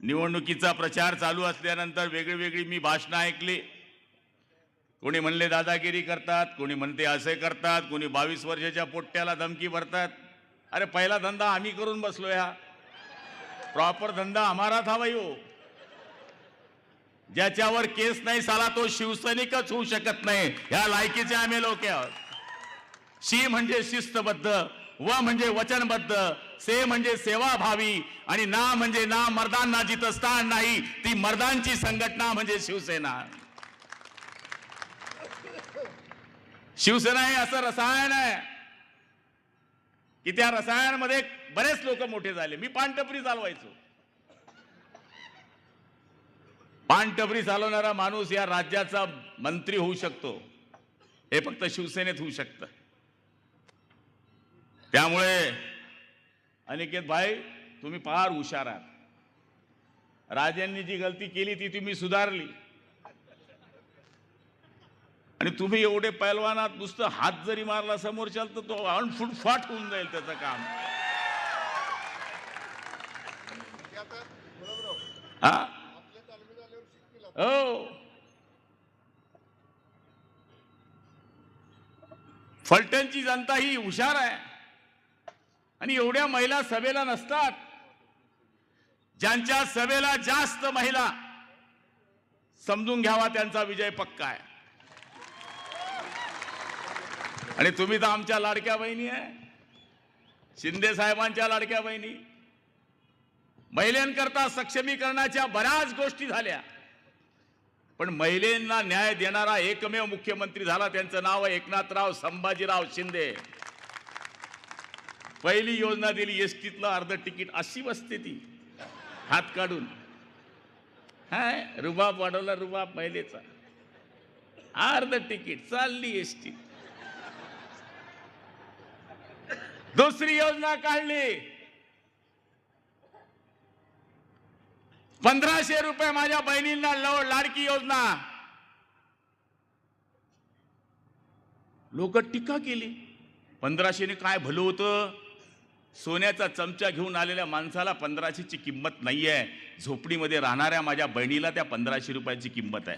निवडणुकीचा प्रचार चालू असल्यानंतर वेगळी वेगळी मी भाषणं ऐकली. कोणी म्हणले दादागिरी करतात कोणी म्हणते असे करतात कोणी बावीस वर्षाच्या पोट्ट्याला धमकी भरतात. अरे पहिला धंदा आम्ही करून बसलो ह्या प्रॉपर धंदा आम्हाला था भाई हो ज्याच्यावर केस नाही साला तो शिवसैनिकच होऊ शकत नाही. ह्या लायकीचे आम्ही लोक आहोत. शी म्हणजे शिस्तबद्ध. व म्हणजे वचनबद्ध से म्हणजे सेवाभावी आणि ना म्हणजे ना मर्दांना जिथं स्थान नाही ती मर्दांची संघटना म्हणजे शिवसेना. शिवसेना हे असं रसायन आहे की त्या रसायनामध्ये बरेच लोक मोठे झाले. मी पानटपरी चालवायचो. पानटपरी चालवणारा माणूस या राज्याचा मंत्री होऊ शकतो. हे फक्त शिवसेनेत होऊ शकतं. त्यामुळे अनिकेत भाई तुम्ही फार हुशार आहात. राजांनी जी गलती केली ती तुम्ही सुधारली. आणि तुम्ही एवढे पैलवानात नुसतं हात जरी मारला समोरच्या तर तो अनफुट फाट होऊन जाईल त्याचं काम. हा? हो. फलटणची जनता ही हुशार आहे. आणि एवढ्या महिला सभेला नसतात. ज्यांच्या सभेला जास्त महिला समजून घ्यावा त्यांचा विजय पक्का आहे. आणि तुम्ही तर आमच्या लाडक्या बहिणी आहे. शिंदे साहेबांच्या लाडक्या बहिणी. महिलांकरता सक्षमीकरणाच्या बऱ्याच गोष्टी झाल्या. पण महिलांना न्याय देणारा एकमेव मुख्यमंत्री झाला. त्यांचं नाव आहे एकनाथराव संभाजीराव शिंदे. पहिली योजना दिली एस टीतलं अर्ध तिकीट अशी बसते ती. हात काढून. हाय रुबाब वाढवला रुबाब महिलेचा. अर्ध तिकीट चालली एस टी दुसरी योजना काढली. पंधराशे रुपये माझ्या बहिणींना लव लाडकी योजना. लोक टीका केली. पंधराशेने काय भलं होतं? सोन्याचा चमचा घेऊन आलेल्या माणसाला पंधराशेची किंमत नाही आहे झोपडीमध्ये राहणाऱ्या माझ्या बहिणीला त्या पंधराशे रुपयाची किंमत आहे.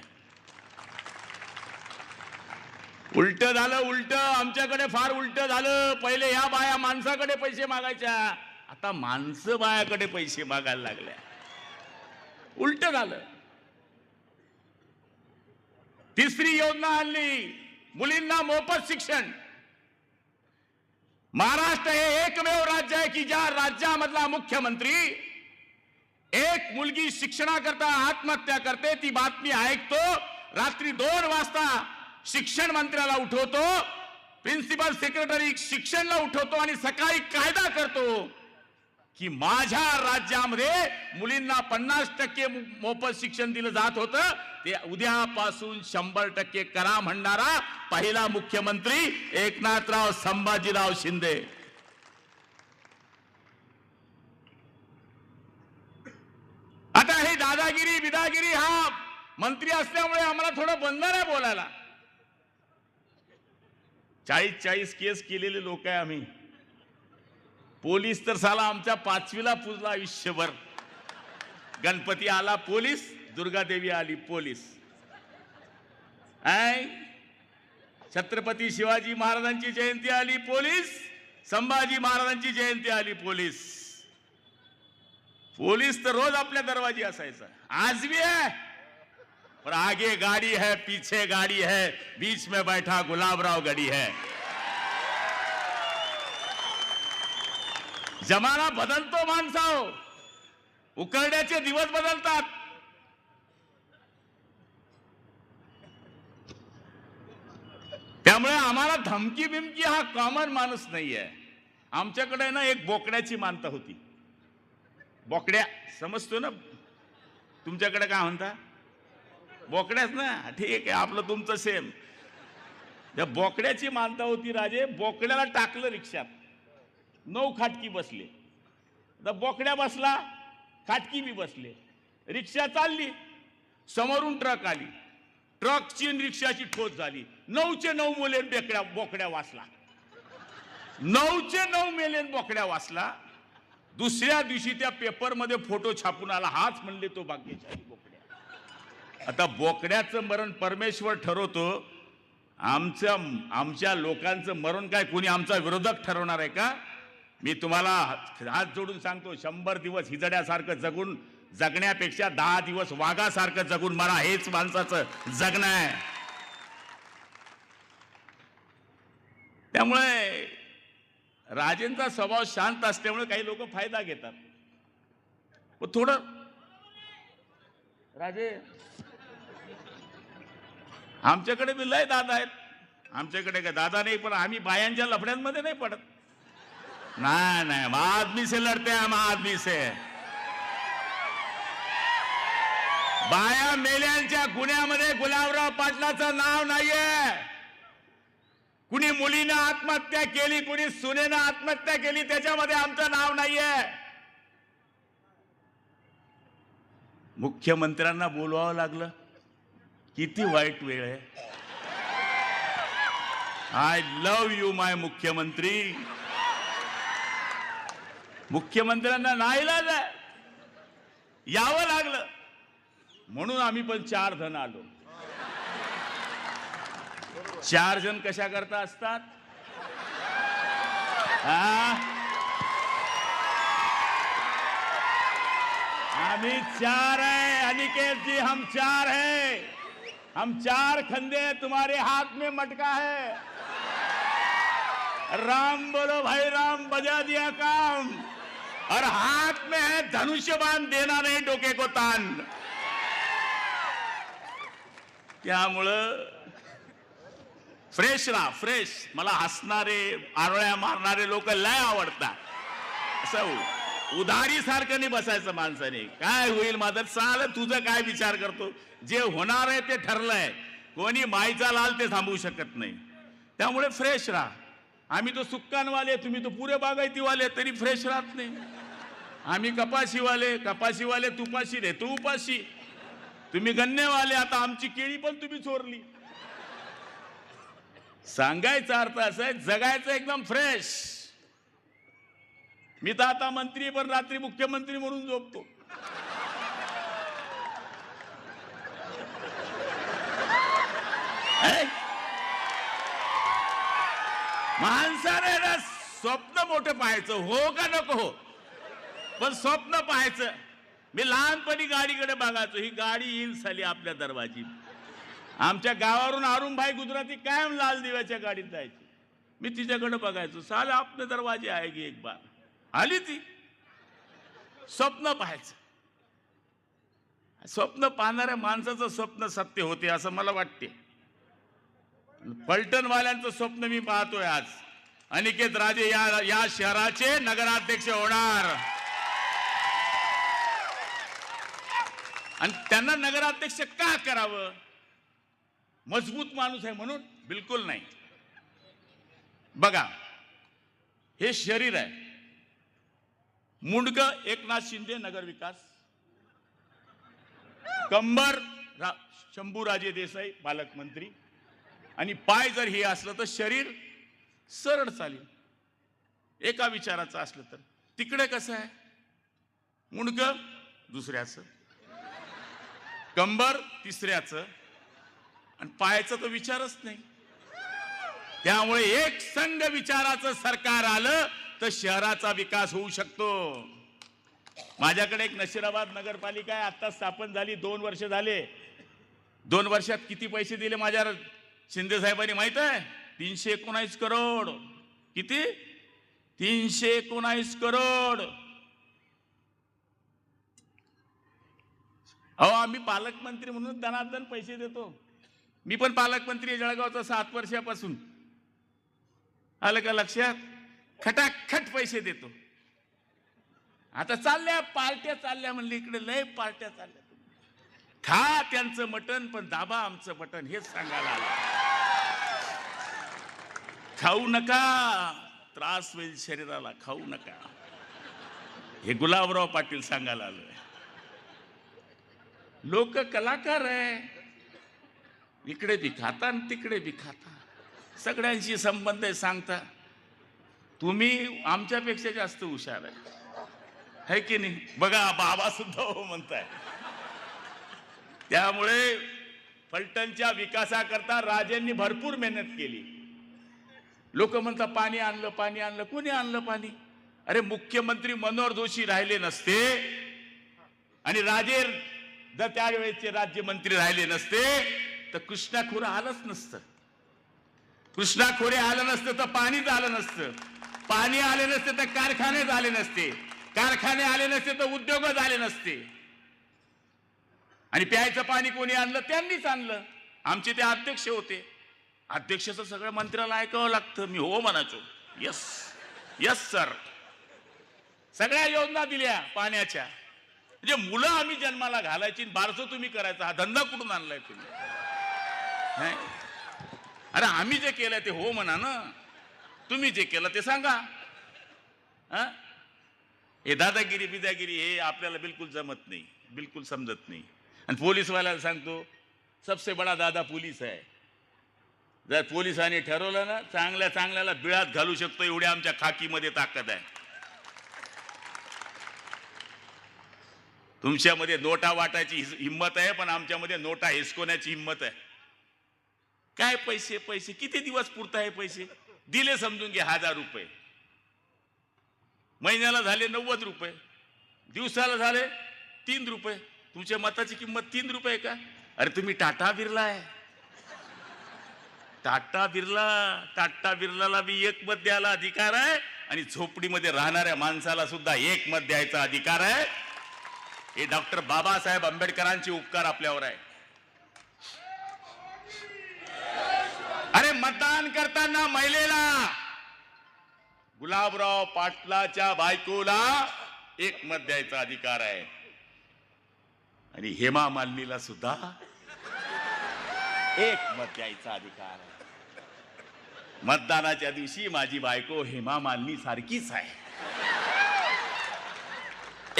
उलट झालं उलट. आमच्याकडे फार उलट झालं. पहिले ह्या बाया माणसाकडे पैसे मागायच्या. आता माणसं बायाकडे पैसे मागायला लागल्या. उलट झालं. तिसरी योजना आणली. मुलींना मोफत शिक्षण. महाराष्ट्र हे एकमेव राज्य आहे की ज्या राज्यामधला मुख्यमंत्री एक मुलगी शिक्षणाकरता आत्महत्या करते ती बातमी ऐकतो रात्री दोन वाजता शिक्षण मंत्र्याला उठवतो प्रिन्सिपल सेक्रेटरी शिक्षणला उठवतो आणि सकाळी कायदा करतो. की माझ्या राज्यामध्ये मुलींना पन्नास टक्के मोफत शिक्षण दिलं जात होतं. ते उद्यापासून शंभर टक्के करा म्हणणारा पहिला मुख्यमंत्री एकनाथराव संभाजीराव शिंदे. आता हे दादागिरी बिदागिरी हा मंत्री असल्यामुळे आम्हाला थोडं बंधन आहे बोलायला. चाळीस चाळीस केस केलेले लोक आहे आम्ही. पोलीस तर साला आमच्या पाचवीला पुजला आयुष्यभर. गणपती आला पोलीस दुर्गादेवी आली पोलीस. आय छत्रपती शिवाजी महाराजांची जयंती आली पोलीस संभाजी महाराजांची जयंती आली पोलीस. पोलीस तर रोज आपल्या दरवाजी असायचं. आज भी है पर आगे गाड़ी है पीछे गाड़ी है बीच में बैठा गुलाबराव गड़ी है. जमाना बदलतो माणसाव उकरड्याचे दिवस बदलतात. त्यामुळे आम्हाला धमकी बिमकी हा कॉमन माणूस नाहीये. आमच्याकडे ना एक बोकड्याची मानता होती. बोकड्या समजतो ना? तुमच्याकडे काय म्हणता? बोकड्याच ना? ठीक आहे आपलं तुमचं सेम त्या बोकड्याची मानता होती राजे बोकड्याला टाकलं रिक्षात. नऊ खाटकी बसले. तर बोकड्या बसला खाटकी बी बसले. रिक्षा चालली समोरून ट्रक आली. ट्रकची आणि रिक्षाची ठोस झाली. नऊचे नऊ मुले बेकड्या बोकड्या वाचला. नऊचे नऊ मेलेन बोकड्या वाचला. दुसऱ्या दिवशी त्या पेपरमध्ये फोटो छापून आला. हाच म्हणले तो भाग्यशाली बोकड्या. आता बोकड्याचं मरण परमेश्वर ठरवतो. आमच्या आमच्या लोकांचं मरण काय? कोणी आमचा विरोधक ठरवणार आहे का? मी तुम्हाला हात जोडून सांगतो शंभर दिवस हिजड्यासारखं जगून जगण्यापेक्षा दहा दिवस वाघासारखं जगून मला हेच माणसाचं जगणं आहे. त्यामुळे राजेंचा स्वभाव शांत असल्यामुळे काही लोक फायदा घेतात. थोडं राजे आमच्याकडे बी लय दादा आहेत. आमच्याकडे काय दादा नाही पण आम्ही बायांच्या लफड्यांमध्ये नाही पडत. नाही नाही हम आदमी से लढते हम आदमी से। बाया मेल्यांच्या गुन्ह्यामध्ये गुलाबराव पाटलाचं नाव नाहीये. कुणी मुलीनं आत्महत्या केली कुणी सुनेनं आत्महत्या केली त्याच्यामध्ये आमचं नाव नाहीये. मुख्यमंत्र्यांना बोलवावं लागलं. किती वाईट वेळ आहे. आय लव्ह यू माय मुख्यमंत्री. मुख्यमंत्र्यांना नाईलाज आहे यावं लागलं. म्हणून आम्ही पण चार जण आलो. चार जण कशा करता असतात? हा? आम्ही चार है अनिकेत जी हम चार है. हम चार खंदे तुम्हारे हाथ में मटका है. राम बोलो भाई राम बजा दिया काम. और हाथ में है धनुष्य बाण देना नहीं डोके को तान। त्यामुळं फ्रेश राहा फ्रेश। मला हसणारे आरोळ्या मारणारे लोक लय आवडतात असं उधारी सारखं नाही बसायचं माणसाने. काय होईल माझं चाल तुझं काय विचार करतो? जे होणार आहे ते ठरलंय. कोणी माईचा लाल ते थांबवू शकत नाही. त्यामुळे फ्रेश राहा. आम्ही तो सुक्कानवाले तुम्ही तो पुरे बागायतीवाले तरी फ्रेश राहत नाही. आम्ही कपाशीवाले कपाशीवाले तुपाशी रे तू उपाशी. तुम्ही गन्नेवाले आता आमची केळी पण तुम्ही चोरली. सांगायचा अर्थ असा आहे जगायचं एकदम फ्रेश मी तर आता मंत्री पण रात्री मुख्यमंत्री म्हणून झोपतो. है? माणसाने ना स्वप्न मोठं पाहायचं हो का नको? हो पण स्वप्न पाहायचं. मी लहानपणी गाडीकडे बघायचो. ही गाडी येईल साली आपल्या दरवाजी आमच्या गावावरून अरुणभाई गुजराती कायम लाल दिव्याच्या गाडीत जायची. मी तिच्याकडे बघायचो. साल आपले दरवाजे आहे की एक बार. आली ती. स्वप्न पाहायचं. स्वप्न पाहणाऱ्या माणसाचं स्वप्न सत्य होते असं मला वाटते. पलटणवाल्यांचं स्वप्न मी पाहतोय आज. अनिकेत राजे या या शहराचे नगराध्यक्ष होणार. आणि त्यांना नगराध्यक्ष का करावं? मजबूत माणूस आहे म्हणून बिलकुल नाही. बघा हे शरीर आहे. मुंडक एकनाथ शिंदे नगर विकास. कंबर रा, शंभूराजे देसाई पालकमंत्री. आणि पाय जर हे असलं तर शरीर सरळ चालेल. एका विचाराचं असलं तर. तिकडे कसं आहे? मुंडक दुसऱ्याचं. कंबर तिसऱ्याचं आणि पायाचा तो विचारच नाही. त्यामुळे एक संघ विचाराचं सरकार आलं तर शहराचा विकास होऊ शकतो. माझ्याकडे एक नशिराबाद नगरपालिका आहे. आता स्थापन झाली. दोन वर्ष झाले. दोन वर्षात किती पैसे दिले माझ्या शिंदे साहेबांनी माहीत आहे? तीनशे एकोणावीस करोड. किती? तीनशे एकोणावीस करोड. अहो आम्ही पालकमंत्री म्हणून दनादन पैसे देतो. मी पण पालकमंत्री आहे जळगावचा सात वर्षापासून. आलं का लक्षात? खटाखट पैसे देतो. आता चालल्या पार्ट्या चालल्या म्हणले इकडे लय पार्ट्या चालल्या. खा त्यांचं मटण पण दाबा आमचं मटण हेच सांगायला आलं. खाऊ नका. त्रास होईल शरीराला खाऊ नका. हे गुलाबराव पाटील सांगायला आलं लोक कलाकार आहे. इकडे बी खाता आणि तिकडे बी खाता. सगळ्यांशी संबंध आहे सांगता. तुम्ही आमच्यापेक्षा जास्त हुशार आहे. है की नाही? बघा बाबा सुद्धा हो म्हणताय. त्यामुळे फलटणच्या विकासाकरता राजेंनी भरपूर मेहनत केली. लोक म्हणतात पाणी आणलं पाणी आणलं. कोणी आणलं पाणी? अरे मुख्यमंत्री मनोहर जोशी राहिले नसते. आणि राजे जर त्यावेळेचे राज्यमंत्री राहिले नसते तर कृष्णा खोरं आलंच नसतं. कृष्णा खोरे आलं नसतं तर पाणीच आलं नसतं. पाणी आले नसते तर कारखानेच आले नसते. कारखाने आले नसते तर उद्योगच आले नसते. आणि प्यायचं पाणी कोणी आणलं त्यांनीच आणलं. आमचे ते अध्यक्ष होते. अध्यक्षाचं सगळं मंत्र्याला ऐकावं लागतं. मी हो म्हणायचो. यस यस सर सगळ्या योजना दिल्या पाण्याच्या. म्हणजे मुलं आम्ही जन्माला घालायची बारसं तुम्ही करायचा. हा धंदा कुठून आणलाय तुम्ही? नाही? अरे आम्ही जे केलंय ते हो म्हणा ना. तुम्ही जे केलं ते सांगा. हा? हे दादागिरी बिदागिरी हे आपल्याला बिलकुल जमत नाही. बिलकुल समजत नाही. आणि पोलीसवाल्याला सांगतो सबसे बडा दादा पोलीस आहे. जर पोलिसांनी ठरवलं ना चांगल्या चांगल्याला बिळात घालू शकतो एवढ्या आमच्या खाकीमध्ये ताकद आहे. तुमच्यामध्ये नोटा वाटायची हिंमत आहे पण आमच्यामध्ये नोटा हिसकवण्याची हिंमत आहे. काय पैसे पैसे? किती दिवस पुरत आहे पैसे? दिले समजून घे हजार रुपये. महिन्याला झाले नव्वद रुपये. दिवसाला झाले तीन रुपये. तुमच्या मताची किंमत तीन रुपये का? अरे तुम्ही टाटा बिर्ला आहे टाटा बिर्ला टाटा बिर्लाला बी एक मत द्यायला अधिकार आहे आणि झोपडीमध्ये राहणाऱ्या माणसाला सुद्धा एक मत द्यायचा अधिकार आहे. हे डॉक्टर बाबासाहेब आंबेडकरांचे उपकार आपल्यावर आहे. अरे मतदान करताना महिलेला गुलाबराव पाटलाच्या बायकोला एक मत द्यायचा अधिकार आहे. आणि हेमा मालिनीला सुद्धा एक मत द्यायचा अधिकार आहे. मतदानाच्या दिवशी माझी बायको हेमा मालिनी सारखीच आहे.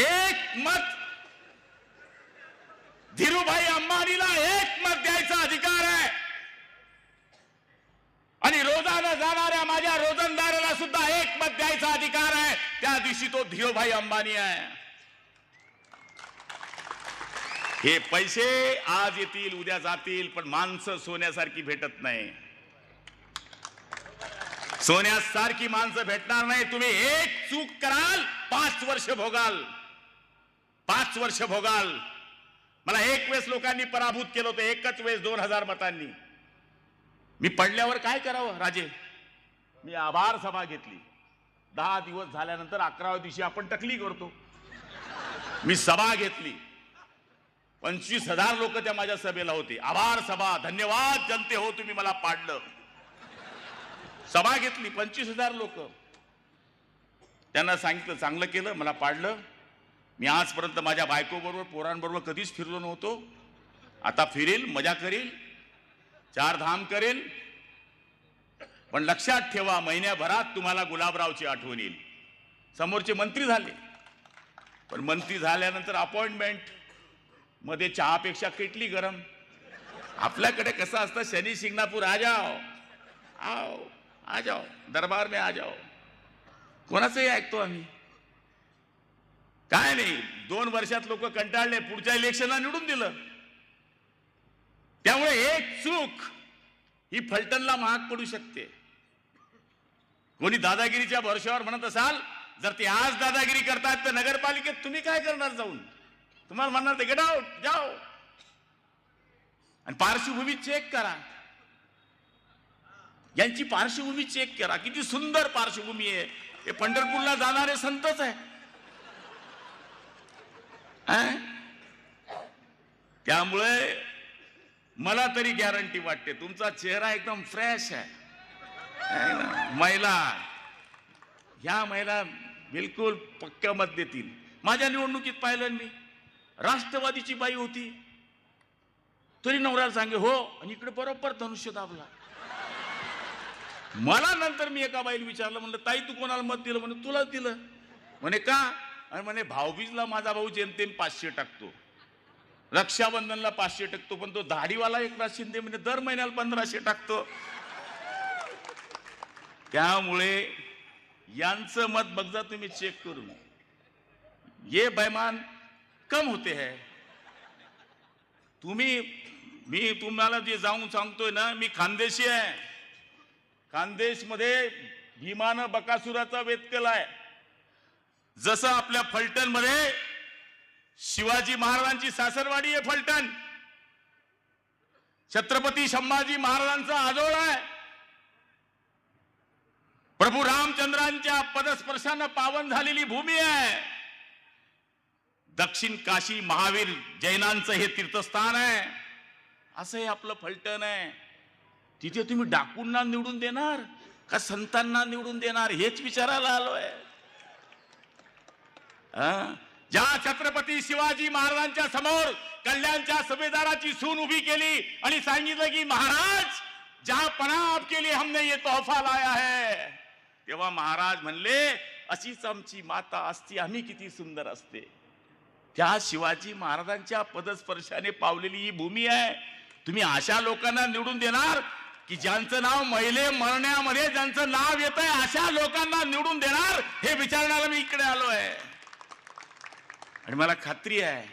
एक मत धीरूभाई अंबानीला एक मत द्यायचा अधिकार आहे. आणि रोजानं जाणाऱ्या माझ्या रोजंदाराला सुद्धा एक मत द्यायचा अधिकार आहे. त्या दिवशी तो धीरूभाई अंबानी आहे. हे पैसे आज येतील उद्या जातील पण माणसं सोन्यासारखी भेटत नाही. सोन्यासारखी माणसं भेटणार नाही. तुम्ही एक चूक कराल पाच वर्ष भोगाल. पाच वर्ष भोगाल. मला एक वेळेस लोकांनी पराभूत केलं होतं एकच वेळेस दोन हजार मतांनी. मी पडल्यावर काय करावं राजे? मी आभार सभा घेतली. दहा दिवस झाल्यानंतर अकराव्या दिवशी आपण टकली करतो. मी सभा घेतली. पंचवीस हजार लोक त्या माझ्या सभेला होते. आभार सभा धन्यवाद जनते हो तुम्ही मला पाडलं. सभा घेतली पंचवीस हजार लोक. त्यांना सांगितलं चांगलं केलं मला पाडलं. मी आजपर्यंत माझ्या बायकोबरोबर पोरांबरोबर कधीच फिरलो नव्हतो. आता फिरेल मजा करेल चार धाम करेल. पण लक्षात ठेवा महिन्याभरात तुम्हाला गुलाबरावची आठवण येईल. समोरचे मंत्री झाले. पण मंत्री झाल्यानंतर अपॉइंटमेंटमध्ये चहापेक्षा केटली गरम. आपल्याकडे कसं असतं शनी शिंगणापूर आ जाओ. आओ आ जाओ दरबार में आ जाओ. कोणाचंही ऐकतो आम्ही. काय नाही दोन वर्षात लोक कंटाळले पुढच्या इलेक्शनला निवडून दिलं. त्यामुळे एक चूक ही फलटणला महाग पडू शकते. कोणी दादागिरीच्या भरशावर म्हणत असाल जर ते आज दादागिरी करतात तर नगरपालिकेत तुम्ही काय करणार जाऊन? तुम्हाला म्हणणार ते गेट आउट जाओ. आणि पार्श्वभूमी चेक करा. यांची पार्श्वभूमी चेक करा. किती सुंदर पार्श्वभूमी आहे. हे पंढरपूरला जाणारे संतच आहे त्यामुळे मला तरी गॅरंटी वाटते तुमचा चेहरा एकदम फ्रेश आहे. महिला ह्या महिला बिलकुल पक्क्या मत देतील. माझ्या निवडणुकीत पाहिलं मी राष्ट्रवादीची बाई होती. तरी नवऱ्याला सांगे हो आणि इकडे बरोबर धनुष्य दाबला. मला नंतर मी एका बाईला विचारलं म्हणलं ताई तू कोणाला मत दिलं? म्हणे तुलाच दिलं. म्हणे का? आणि म्हणे भाऊबीजला माझा भाऊ जेमतेम पाचशे टाकतो. रक्षाबंधनला पाचशे टाकतो पण तो दाढीवाला एकनाथ शिंदे म्हणजे दर महिन्याला पंधराशे टाकतो. त्यामुळे यांचं मत बघजा तुम्ही चेक करून. ये बैमान कम होते है. तुम्ही मी तुम्हाला जे जाऊन सांगतोय ना मी खानदेशी आहे. खानदेशमध्ये भीमानं बकासुराचा वेध केलाय. जसं आपल्या फलटणमध्ये शिवाजी महाराजांची सासरवाडी आहे फलटण. छत्रपती संभाजी महाराजांचा आजोळ आहे. प्रभू रामचंद्रांच्या पदस्पर्शानं पावन झालेली भूमी आहे. दक्षिण काशी महावीर जैनांचं हे तीर्थस्थान आहे. असं हे आपलं फलटण आहे. तिथे तुम्ही डाकूंना निवडून देणार का संतांना निवडून देणार हेच विचारायला आलोय. ज्या छत्रपती शिवाजी महाराजांच्या समोर कल्याणच्या सुभेदाराची सून उभी केली आणि सांगितलं की महाराज ज्या पणा आपके लिए हमने ये तोहफा लाया है. तेव्हा महाराज म्हणले अशीच आमची माता असती आम्ही किती सुंदर असते. त्या शिवाजी महाराजांच्या पदस्पर्शाने पावलेली ही भूमी आहे. तुम्ही अशा लोकांना निवडून देणार की ज्यांचं नाव महिले मरण्यामध्ये ज्यांचं नाव येत आहे अशा लोकांना निवडून देणार हे विचारण्याला मी इकडे आलो आहे आणि मला खात्री आहे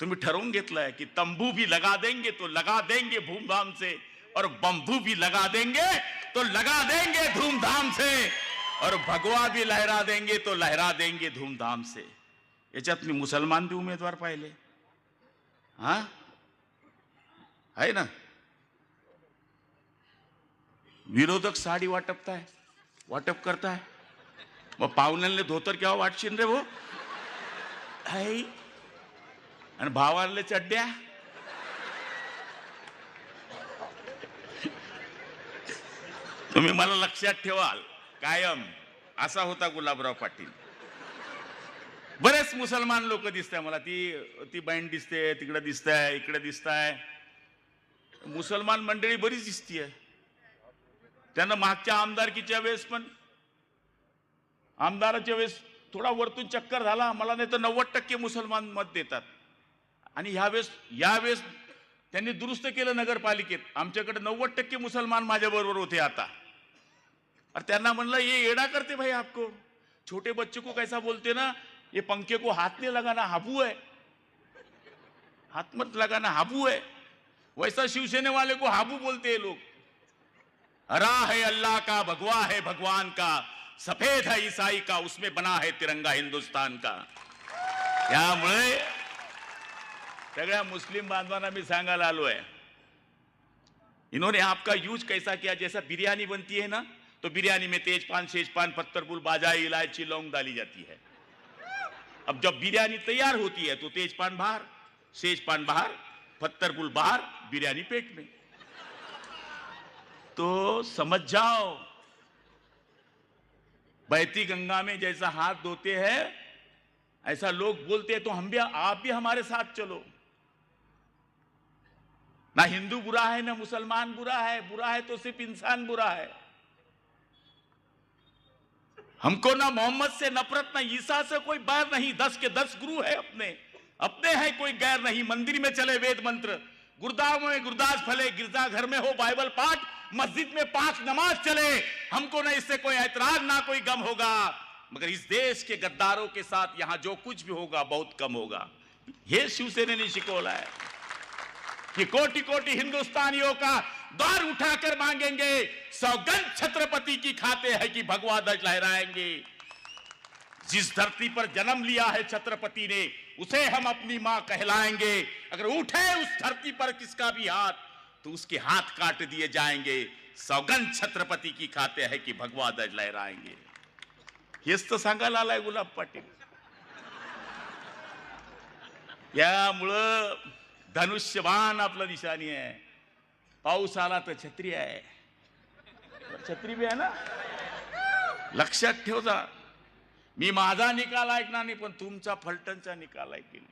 तुम्ही ठरवून घेतलंय की तंबू भी लगा देंगे तो लगा देंगे धूमधाम से और बंबू भी लगा देंगे तो लगा देंगे धूमधाम से और भगवा भी लहरा देंगे तो लहरा देंगे धूमधाम से। याच्यात मी मुसलमान बी उमेदवार पाहिले. हा? आहे ना? विरोधक साडी वाटपताय वाटप करताय. मग पाहुण्यांना धोतर केव्हा वाटशील रे भाऊ? हाय आणि भावाले चड्ड्या. तुम्ही मला लक्षात ठेवाल कायम. असा होता गुलाबराव पाटील. बरेच मुसलमान लोक दिसत मला. ती ती बँड दिसते तिकडे दिसत आहे इकडे दिसत आहे मुसलमान मंडळी बरीच दिसतीये. त्यांना मागच्या आमदारकीच्या वेळेस पण आमदाराच्या वेळेस थोडा वरतून चक्कर झाला मला नाही तर नव्वद टक्के मुसलमान मत देतात. आणि ह्यावेळेस यावेळेस त्यांनी दुरुस्त केलं नगरपालिकेत. आमच्याकडे नव्वद टक्के मुसलमान माझ्याबरोबर होते आता. अरे त्यांना म्हणलं ये येडा करते भाई आपको. छोटे बच्चे को कैसा बोलते ना ये पंखे को हाथ नहीं लगाना हाबू है. हाथ मत लगाना हाबू है. वैसा शिवसेने वाले को हाबू बोलते हैं लोग। हरा है अल्लाह का भगवा है भगवान का सफ़ेद है ईसाई का, उसमें बना है तिरंगा हिंदुस्तान का। त्यामुळे सगळ्या मुस्लिम बांधवांना मी सांगायला आलो है। इन्होंने आपका यूज़ कैसा किया? जैसा बिरयानी बनती है ना तो बिरयानी में तेजपान शेजपान पत्थरपुल बाजाई इलायची, लौंग डाली जाती है। अब जब बिरयानी तैयार होती है तो तेजपान बाहर शेजपान बाहर पत्थरपुल बाहर, बिरयानी पेट में। तो समझ जाओ बहती गंगा में जैसा हाथ धोते हैं, ऐसा लोग बोलते हैं तो हम भी, आप भी हमारे साथ चलो। ना हिंदू बुरा है, ना मुसलमान बुरा है बुरा है तो सिर्फ़ इंसान बुरा है। हमको ना मोहम्मद से नफरत, ना ईसा से कोई बैर नहीं, दस के दस गुरु है अपने। अपने हैं, कोई गैर नहीं। मंदिर में चले वेद मंत्र। गुरुदाव में गुरदास फले गिरजा घर में हो बाइबल पाठ मस्जिद में पाँच नमाज़ चले, हमको ना इससे कोई ऐतराज, ना कोई गम होगा। मगर इस देश के गद्दारों के साथ यहाँ जो कुछ भी होगा, बहुत कम होगा। ये शिवसेना ने शिकोला है कि कोटि कोटि हिंदुस्तानियों का द्वार उठाकर मांगेंगे, सौगंध छत्रपति की खाते हैं कि भगवा ध्वज लहराएँगे। जिस धरती पर जन्म लिया है छत्रपति ने, उसे हम अपनी माँ कहलाएँगे। अगर उठे उस धरती पर, किसका भी हाथ तो उसके हाथ काट दिए जाएंगे। सौगंध छत्रपति की खाते है कि भगवा दज लहराएंगे। हेच तर सांगायला आलाय गुलाब पाटील। यामुळं धनुष्यबाण आपलं निशाणी आहे। पाऊस आला तर छत्री आहे। छत्री बी आहे ना? लक्षात ठेव जा मी माझा निकाल ऐकणार नाही पण तुमचा फलटणचा निकाल ऐकेल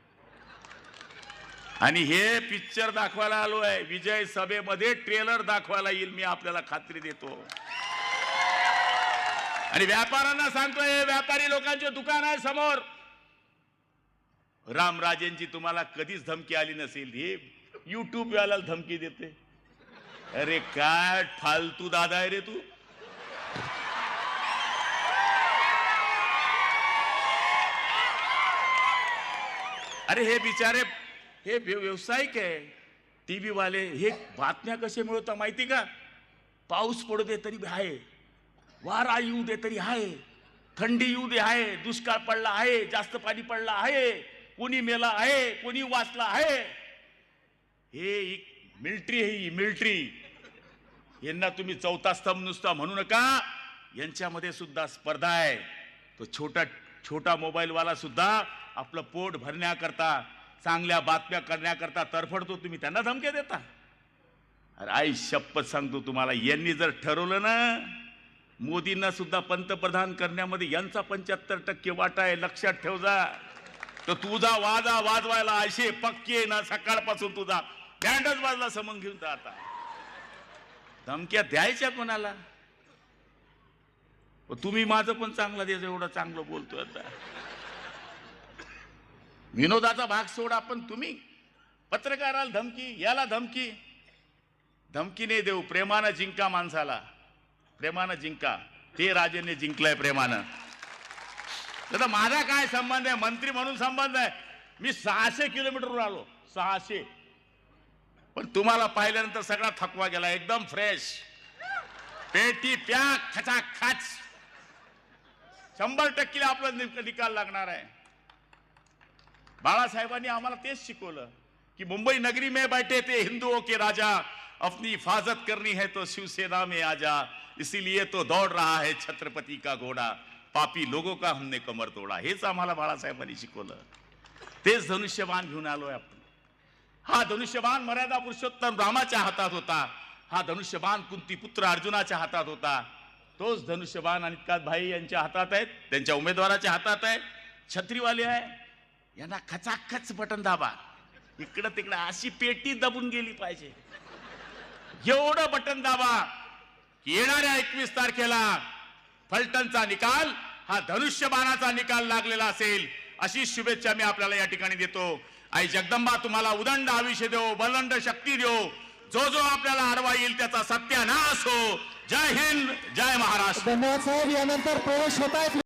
आणि हे पिक्चर दाखवायला आलो आहे. विजय सभेमध्ये ट्रेलर दाखवायला येईल मी आपल्याला खात्री देतो. आणि व्यापाऱ्यांना सांगतोय व्यापारी लोकांचे दुकान आहे समोर. रामराजेंची तुम्हाला कधीच धमकी आली नसेल. हे युट्यूब धमकी देते. अरे काय फालतू दादा आहे रे तू. अरे हे बिचारे हे व्य- व्यावसायिक आहे. टीव्ही वाले हे बातम्या कसे मिळवता माहिती का? पाऊस पडू दे तरी आहे. वारा येऊ दे तरी आहे. थंडी येऊ दे आहे. दुष्काळ पडला आहे. जास्त पाणी पडला आहे. कोणी मेला आहे. कोणी वाचला आहे. हे मिल्ट्री आहे ही मिल्ट्री यांना तुम्ही चौथा स्तंभ नुसता म्हणू नका. यांच्यामध्ये सुद्धा स्पर्धा आहे. तो छोटा छोटा मोबाईलवाला सुद्धा आपलं पोट भरण्याकरता चांगल्या बातम्या करण्याकरता तरफडतो तुम्ही त्यांना धमक्या देता. अरे आई शपथ सांगतो तुम्हाला यांनी जर ठरवलं ना मोदींना सुद्धा पंतप्रधान करण्यामध्ये यांचा पंच्याहत्तर टक्के वाटा आहे लक्षात ठेव जा. तर तुझा वाजा वाजवायला असे पक्के ना सकाळपासून तुझा बँडच वाजला समन घेऊन जा आता. धमक्या द्यायच्या कोणाला? तुम्ही माझं पण चांगलं द्यायचं एवढं चांगलं बोलतोय आता. विनोदाचा भाग सोडा पण तुम्ही. पत्रकाराला धमकी याला धमकी. धमकी नाही देऊ प्रेमानं जिंका माणसाला. प्रेमानं जिंका. ते राजेने जिंकलंय प्रेमानं. आता माझा काय संबंध आहे? मंत्री म्हणून संबंध आहे. मी सहाशे किलोमीटरवर आलो. सहाशे. पण तुम्हाला पाहिल्यानंतर सगळा थकवा गेला. एकदम फ्रेश पेटी प्या खचा खच शंभर टक्के आपला निकाल लागणार आहे. बाळासाहेबांनी आम्हाला तेच शिकवलं की मुंबई नगरी में बैठे थे हिंदुओं के राजा अपनी हिफाजत करनी है तो शिवसेना में आजा इसीलिए तो दौड़ रहा है छत्रपति का घोडा पापी लोगों का हमने कमर तोडा हेच आम्हाला बाळासाहेबांनी शिकवलं. तेच धनुष्यबाण घेऊन आलोय आपण. हा धनुष्यबाण मर्यादा पुरुषोत्तम रामाच्या हातात होता हा धनुष्यबाण कुंती पुत्र अर्जुनाच्या हातात होता. तोच धनुष्यबाण आणि भाई यांच्या हातात आहेत त्यांच्या उमेदवाराच्या हातात आहे छत्रीवाले आहे. यांना खचाखच बटन दाबा. इकडं तिकडं अशी पेटी दबून गेली पाहिजे. एवढं बटन दाबा की येणाऱ्या एकवीस तारखेला फलटणचा निकाल हा धनुष्यबाणाचा निकाल लागलेला असेल अशी शुभेच्छा मी आपल्याला या ठिकाणी देतो. आई जगदंबा तुम्हाला उदंड आयुष्य देव बलंड शक्ती देव. जो जो आपल्याला आडवा येईल त्याचा सत्यानाश हो. जय हिंद जय महाराष्ट्र. धन्यवाद साहेब यानंतर प्रवेश होत आहेत.